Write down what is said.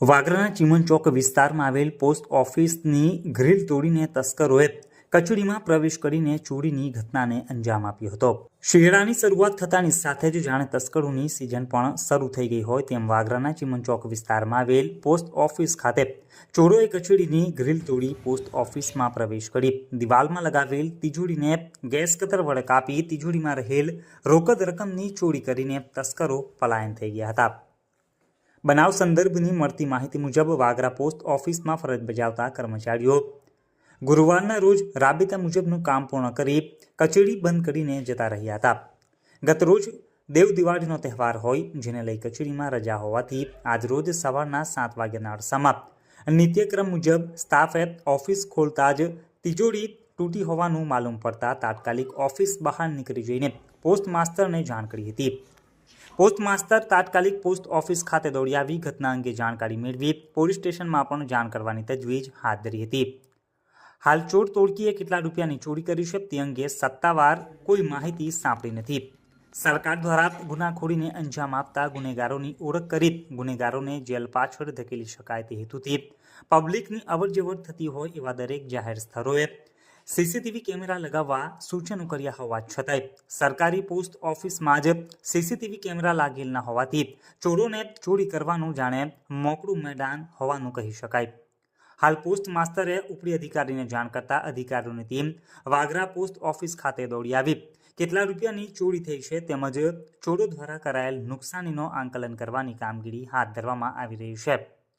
વાગરાના ચીમનચોક વિસ્તારમાં આવેલ પોસ્ટ ઓફિસની ગ્રીલ તોડીને તસ્કરોએ કચેરીમાં પ્રવેશ કરીને ચોરીની ઘટનાને અંજામ આપ્યો હતો. શિયાળાની શરૂઆત થતાની સાથે જ જાણે તસ્કરોની સિઝન પણ શરૂ થઈ ગઈ હોય તેમ વાગરાના ચીમનચોક વિસ્તારમાં આવેલ પોસ્ટ ઓફિસ ખાતે ચોરોએ કચેરીની ગ્રીલ તોડી પોસ્ટ ઓફિસમાં પ્રવેશ કરી. દિવાલમાં લગાવેલ તિજોરીને ગેસ કતર વડે કાપી તિજોરીમાં રહેલ રોકડ રકમની ચોરી કરીને તસ્કરો પલાયન થઈ ગયા હતા. બનાવ સંદર્ભની મળતી માહિતી મુજબ વાગરા પોસ્ટ ઓફિસમાં ફરજ બજાવતા કર્મચારીઓ ગુરુવારના રોજ રાબેતા મુજબનું કામ પૂર્ણ કરી કચેરી બંધ કરીને જતા રહ્યા હતા. ગતરોજ દેવ દિવાળીનો તહેવાર હોય, જેને લઈ કચેરીમાં રજા હોવાથી આજરોજ સવારના સાત વાગ્યાના અરસામાં નિત્યક્રમ મુજબ સ્ટાફે ઓફિસ ખોલતા જ તિજોરી તૂટી હોવાનું માલુમ પડતા તાત્કાલિક ઓફિસ બહાર નીકળી જઈને પોસ્ટ માસ્ટરને જાણ કરી હતી. પોસ્ટ માસ્ટર તાત્કાલિક પોસ્ટ ઓફિસ ખાતે દોડી આવી. ઘટના અંગે જાણકારી મેળવી પોલીસ સ્ટેશનમાં પણ જાણ કરવાની તજવીજ હાથ ધરી હતી. હાલ ચોર તોડકીએ કેટલા રૂપિયાની ચોરી કરી છે તે અંગે સત્તાવાર કોઈ માહિતી સાંપડી નથી. સરકાર દ્વારા ગુનાખોરીને અંજામ આપતા ગુનેગારોની ઓળખ કરી ગુનેગારોને જેલ પાછળ ધકેલી શકાય તે હેતુથી પબ્લિકની અવરજવર થતી હોય એવા દરેક જાહેર સ્થળોએ સીસીટીવી કેમેરા લગાવવા સૂચનો કર્યા હોવા છતાંય સરકારી પોસ્ટ ઓફિસમાં જ સીસીટીવી કેમેરા લાગેલ ન હોવાથી ચોરોને ચોરી કરવાનું જાણે મોકળું મેદાન હોવાનું કહી શકાય. હાલ પોસ્ટ માસ્તરે ઉપરી અધિકારીને જાણ કરતા અધિકારીઓની ટીમ વાગરા પોસ્ટ ઓફિસ ખાતે દોડી આવી. કેટલા રૂપિયાની ચોરી થઈ છે તેમજ ચોરો દ્વારા કરાયેલ નુકસાનીનો આંકલન કરવાની કામગીરી હાથ ધરવામાં આવી રહી છે.